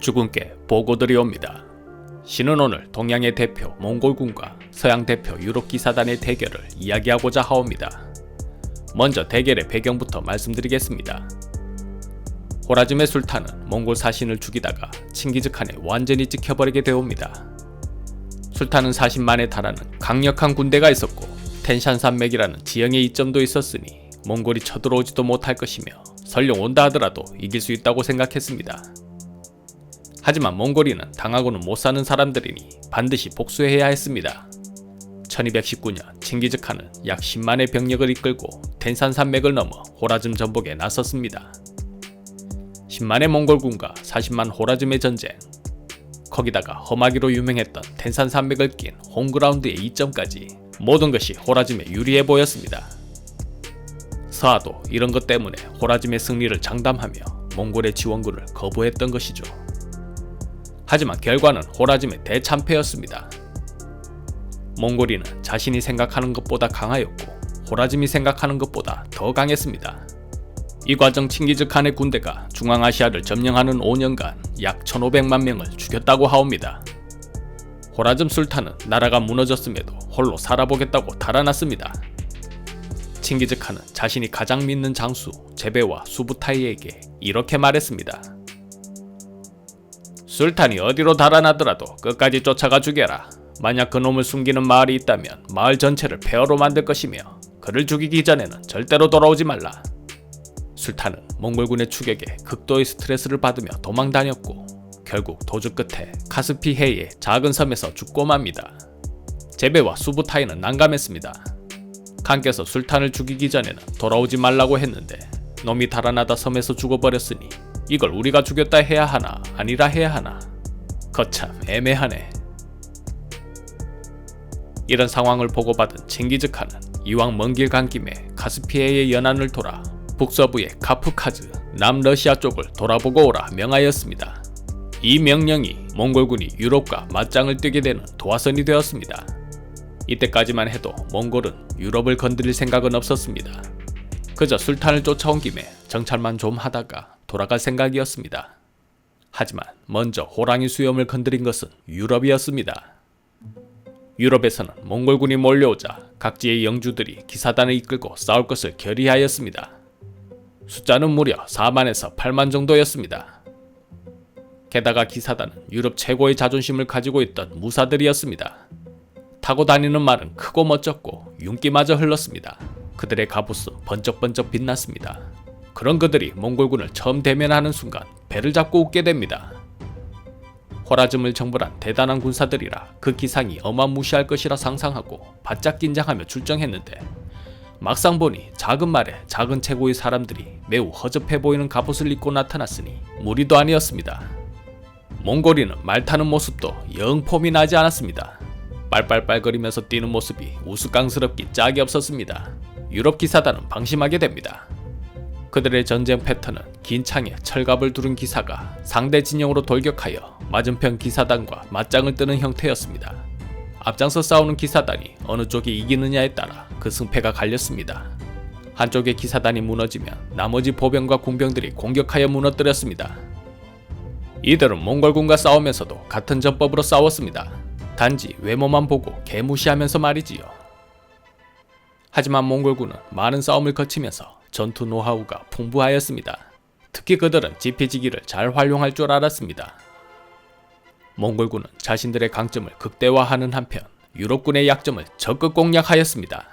주군께 보고들이 옵니다. 신은 오늘 동양의 대표 몽골군과 서양 대표 유럽 기사단의 대결을 이야기하고자 하옵니다. 먼저 대결의 배경부터 말씀드리겠습니다. 호라즘의 술탄은 몽골 사신을 죽이다가 칭기즈칸에 완전히 찍혀버리게 되옵니다. 술탄은 40만에 달하는 강력한 군대가 있었고 텐샨 산맥이라는 지형의 이점도 있었으니 몽골이 쳐들어오지도 못할 것이며 설령 온다 하더라도 이길 수 있다고 생각했습니다. 하지만 몽골인은 당하고는 못 사는 사람들이니 반드시 복수해야 했습니다. 1219년 칭기즈칸은 약 10만의 병력을 이끌고 텐산 산맥을 넘어 호라즘 전복에 나섰습니다. 10만의 몽골군과 40만 호라즘의 전쟁 거기다가 험하기로 유명했던 텐산 산맥을 낀 홈그라운드의 이점까지 모든 것이 호라즘에 유리해 보였습니다. 서하도 이런 것 때문에 호라즘의 승리를 장담하며 몽골의 지원군을 거부했던 것이죠. 하지만 결과는 호라즘의 대참패였습니다. 몽골인은 자신이 생각하는 것보다 강하였고 호라즘이 생각하는 것보다 더 강했습니다. 이 과정 칭기즈칸의 군대가 중앙아시아를 점령하는 5년간 약 1500만 명을 죽였다고 하옵니다. 호라즘 술탄은 나라가 무너졌음에도 홀로 살아보겠다고 달아났습니다. 칭기즈칸은 자신이 가장 믿는 장수 제베와 수부타이에게 이렇게 말했습니다. 술탄이 어디로 달아나더라도 끝까지 쫓아가 죽여라. 만약 그놈을 숨기는 마을이 있다면 마을 전체를 폐허로 만들 것이며 그를 죽이기 전에는 절대로 돌아오지 말라. 술탄은 몽골군의 추격에 극도의 스트레스를 받으며 도망 다녔고 결국 도주 끝에 카스피해의 작은 섬에서 죽고 맙니다. 제베와 수부타이는 난감했습니다. 칸께서 술탄을 죽이기 전에는 돌아오지 말라고 했는데 놈이 달아나다 섬에서 죽어버렸으니 이걸 우리가 죽였다 해야 하나 아니라 해야 하나 거참 애매하네. 이런 상황을 보고받은 칭기즈 칸은 이왕 먼 길 간 김에 카스피해의 연안을 돌아 북서부의 카프카즈, 남러시아 쪽을 돌아보고 오라 명하였습니다. 이 명령이 몽골군이 유럽과 맞짱을 뜨게 되는 도화선이 되었습니다. 이때까지만 해도 몽골은 유럽을 건드릴 생각은 없었습니다. 그저 술탄을 쫓아온 김에 정찰만 좀 하다가 돌아갈 생각이었습니다. 하지만 먼저 호랑이 수염을 건드린 것은 유럽이었습니다. 유럽에서는 몽골군이 몰려오자 각지의 영주들이 기사단을 이끌고 싸울 것을 결의하였습니다. 숫자는 무려 4만에서 8만 정도였습니다. 게다가 기사단은 유럽 최고의 자존심을 가지고 있던 무사들이었습니다. 타고 다니는 말은 크고 멋졌고 윤기마저 흘렀습니다. 그들의 갑옷은 번쩍번쩍 빛났습니다. 그런 그들이 몽골군을 처음 대면하는 순간 배를 잡고 웃게 됩니다. 호라즘을 정벌한 대단한 군사들이라 그 기상이 어마무시할 것이라 상상하고 바짝 긴장하며 출정했는데 막상 보니 작은 말에 작은 체구의 사람들이 매우 허접해 보이는 갑옷을 입고 나타났으니 무리도 아니었습니다. 몽골인은 말 타는 모습도 영 폼이 나지 않았습니다. 빨빨빨거리면서 뛰는 모습이 우스꽝스럽기 짝이 없었습니다. 유럽 기사단은 방심하게 됩니다. 그들의 전쟁 패턴은 긴 창에 철갑을 두른 기사가 상대 진영으로 돌격하여 맞은편 기사단과 맞짱을 뜨는 형태였습니다. 앞장서 싸우는 기사단이 어느 쪽이 이기느냐에 따라 그 승패가 갈렸습니다. 한쪽의 기사단이 무너지면 나머지 보병과 궁병들이 공격하여 무너뜨렸습니다. 이들은 몽골군과 싸우면서도 같은 전법으로 싸웠습니다. 단지 외모만 보고 개무시하면서 말이지요. 하지만 몽골군은 많은 싸움을 거치면서 전투 노하우가 풍부하였습니다. 특히 그들은 지피지기를 잘 활용할 줄 알았습니다. 몽골군은 자신들의 강점을 극대화하는 한편 유럽군의 약점을 적극 공략하였습니다.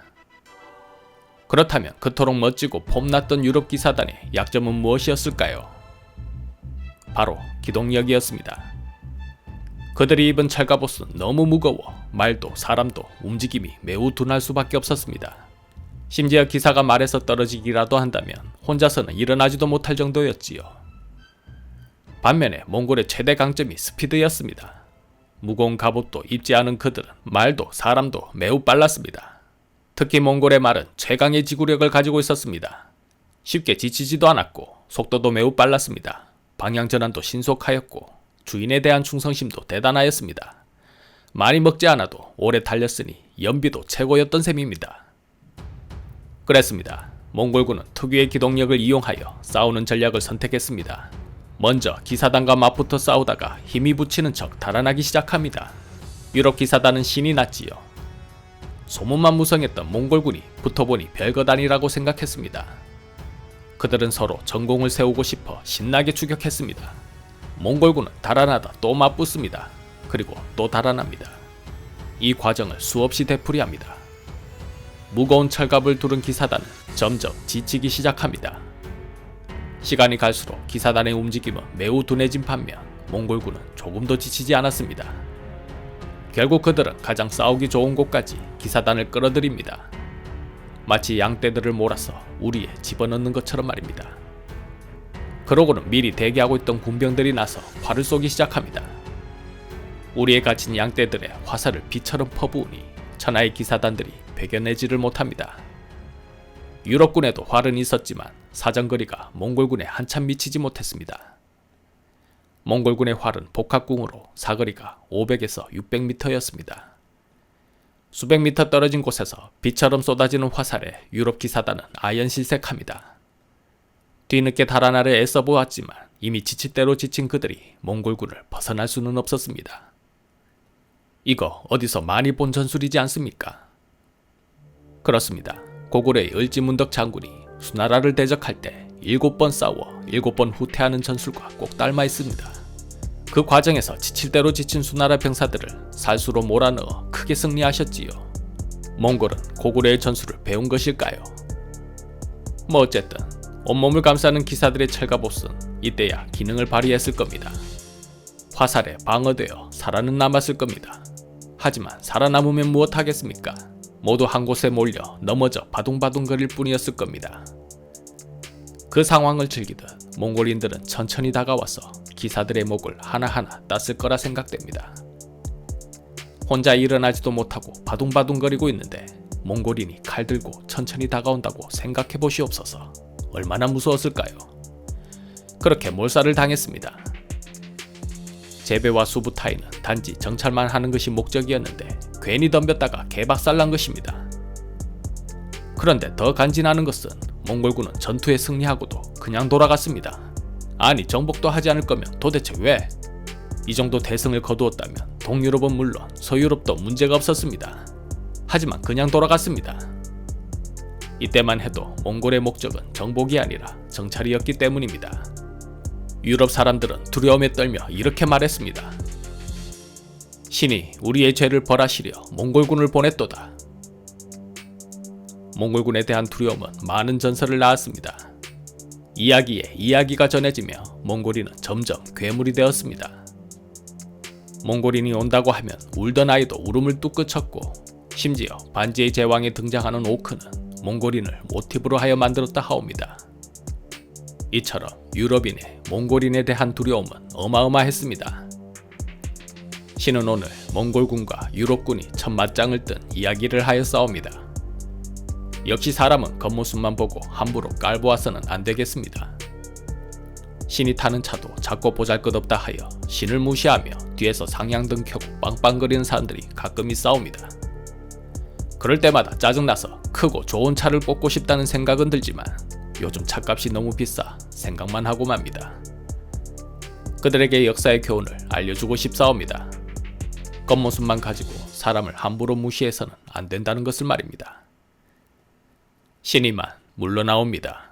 그렇다면 그토록 멋지고 폼났던 유럽 기사단의 약점은 무엇이었을까요? 바로 기동력이었습니다. 그들이 입은 철갑옷은 너무 무거워 말도 사람도 움직임이 매우 둔할 수밖에 없었습니다. 심지어 기사가 말에서 떨어지기라도 한다면 혼자서는 일어나지도 못할 정도였지요. 반면에 몽골의 최대 강점이 스피드였습니다. 무거운 갑옷도 입지 않은 그들은 말도 사람도 매우 빨랐습니다. 특히 몽골의 말은 최강의 지구력을 가지고 있었습니다. 쉽게 지치지도 않았고 속도도 매우 빨랐습니다. 방향 전환도 신속하였고 주인에 대한 충성심도 대단하였습니다. 많이 먹지 않아도 오래 달렸으니 연비도 최고였던 셈입니다. 그랬습니다. 몽골군은 특유의 기동력을 이용하여 싸우는 전략을 선택했습니다. 먼저 기사단과 맞붙어 싸우다가 힘이 붙이는 척 달아나기 시작합니다. 유럽 기사단은 신이 났지요. 소문만 무성했던 몽골군이 붙어보니 별것 아니라고 생각했습니다. 그들은 서로 전공을 세우고 싶어 신나게 추격했습니다. 몽골군은 달아나다 또 맞붙습니다. 그리고 또 달아납니다. 이 과정을 수없이 되풀이합니다. 무거운 철갑을 두른 기사단은 점점 지치기 시작합니다. 시간이 갈수록 기사단의 움직임은 매우 둔해진 반면 몽골군은 조금도 지치지 않았습니다. 결국 그들은 가장 싸우기 좋은 곳까지 기사단을 끌어들입니다. 마치 양떼들을 몰아서 우리에 집어넣는 것처럼 말입니다. 그러고는 미리 대기하고 있던 군병들이 나서 활을 쏘기 시작합니다. 우리에 갇힌 양떼들의 화살을 비처럼 퍼부으니 천하의 기사단들이 배겨내지를 못합니다. 유럽군에도 활은 있었지만 사정거리가 몽골군에 한참 미치지 못했습니다. 몽골군의 활은 복합궁으로 사거리가 500에서 600m였습니다. 수백 미터 떨어진 곳에서 비처럼 쏟아지는 화살에 유럽 기사단은 아연 실색합니다. 뒤늦게 달아나려 애써 보았지만 이미 지칠 대로 지친 그들이 몽골군을 벗어날 수는 없었습니다. 이거 어디서 많이 본 전술이지 않습니까? 그렇습니다. 고구려의 을지문덕 장군이 수나라를 대적할 때 일곱 번 싸워 일곱 번 후퇴하는 전술과 꼭 닮아 있습니다. 그 과정에서 지칠 대로 지친 수나라 병사들을 살수로 몰아넣어 크게 승리하셨지요. 몽골은 고구려의 전술을 배운 것일까요? 뭐 어쨌든 온몸을 감싸는 기사들의 철갑옷은 이때야 기능을 발휘했을 겁니다. 화살에 방어되어 살아는 남았을 겁니다. 하지만 살아남으면 무엇하겠습니까? 모두 한 곳에 몰려 넘어져 바둥바둥거릴 뿐이었을 겁니다. 그 상황을 즐기듯 몽골인들은 천천히 다가와서 기사들의 목을 하나하나 땄을 거라 생각됩니다. 혼자 일어나지도 못하고 바둥바둥거리고 있는데 몽골인이 칼 들고 천천히 다가온다고 생각해 보시옵소서. 얼마나 무서웠을까요? 그렇게 몰살을 당했습니다. 제베와 수부 타이는 단지 정찰만 하는 것이 목적이었는데 괜히 덤볐다가 개박살난 것입니다. 그런데 더 간지나는 것은 몽골군은 전투에 승리하고도 그냥 돌아갔습니다. 아니 정복도 하지 않을 거면 도대체 왜? 이 정도 대승을 거두었다면 동유럽은 물론 서유럽도 문제가 없었습니다. 하지만 그냥 돌아갔습니다. 이때만 해도 몽골의 목적은 정복이 아니라 정찰이었기 때문입니다. 유럽 사람들은 두려움에 떨며 이렇게 말했습니다. 신이 우리의 죄를 벌하시려 몽골군을 보냈도다. 몽골군에 대한 두려움은 많은 전설을 낳았습니다. 이야기에 이야기가 전해지며 몽골인은 점점 괴물이 되었습니다. 몽골인이 온다고 하면 울던 아이도 울음을 뚝 그쳤고 심지어 반지의 제왕에 등장하는 오크는 몽골인을 모티브로 하여 만들었다 하옵니다. 이처럼 유럽인의 몽골인에 대한 두려움은 어마어마했습니다. 신은 오늘 몽골군과 유럽군이 첫 맞짱을 뜬 이야기를 하여 싸웁니다. 역시 사람은 겉모습만 보고 함부로 깔보아서는 안 되겠습니다. 신이 타는 차도 작고 보잘것없다 하여 신을 무시하며 뒤에서 상향등 켜고 빵빵거리는 사람들이 가끔이 싸웁니다. 그럴 때마다 짜증나서 크고 좋은 차를 뽑고 싶다는 생각은 들지만 요즘 차값이 너무 비싸 생각만 하고 맙니다. 그들에게 역사의 교훈을 알려주고 싶사옵니다. 겉모습만 가지고 사람을 함부로 무시해서는 안 된다는 것을 말입니다. 신이만 물러나옵니다.